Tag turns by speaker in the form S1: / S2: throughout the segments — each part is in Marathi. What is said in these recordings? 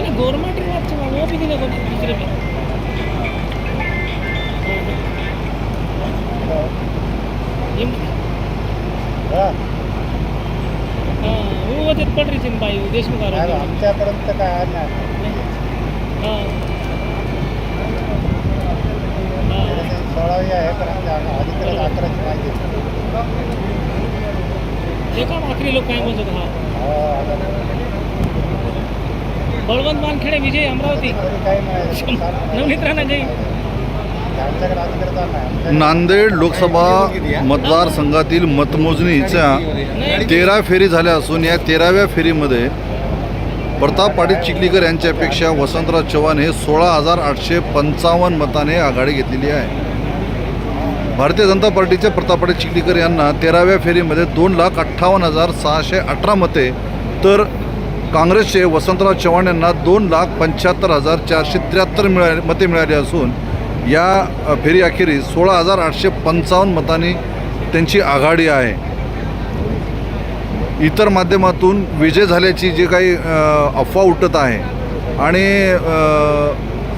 S1: बोले गवर्नमेंट की बात चला वो भी नहीं लगा दूसरे में हिम-
S2: हा.
S1: हाँ, वो वजह पड़ रही थी भाई देशमुख
S2: आमच्यापर्यंत काय
S1: हाँ हाँ.
S2: सोळावी आहे आमच्या अधिकारी अकराची माहिती आहे.
S1: देखा आखिरी लोग काय बोलतो हा?
S2: हो,
S1: बळवंत वानखेडे विजय अमरावती.
S2: तरी काही
S3: नांदेड लोकसभा मतदारसंघातील मतमोजणीच्या तेरा फेरी झाल्या असून या तेराव्या फेरीमध्ये प्रताप पाटील चिखलीकर यांच्यापेक्षा वसंतराव चव्हाण हे सोळा हजार आठशे पंचावन्न मताने आघाडी घेतलेली आहे. भारतीय जनता पार्टीचे प्रताप पाटील चिखलीकर यांना तेराव्या फेरीमध्ये दोन लाख अठ्ठावन्न हजार सहाशे अठरा मते तर काँग्रेसचे वसंतराव चव्हाण यांना दोन लाख पंच्याहत्तर हजार चारशे त्र्याहत्तर मिळा मते मिळाली असून या फेरी अखेरीस सोळा हजार आठशे पंचावन्न मतांनी त्यांची आघाडी आहे. इतर माध्यमातून विजय झाल्याची जी काही अफवा उठत आहे आणि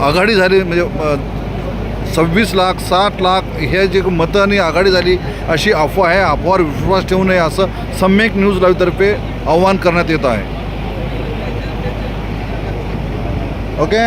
S3: आघाडी झाली म्हणजे सव्वीस लाख साठ लाख हे जे मतांनी आघाडी झाली अशी अफवा आहे अफवावर विश्वास ठेवू नये असं सम्यक न्यूज लाईव्हतर्फे आव्हान करण्यात येत आहे. ఓకే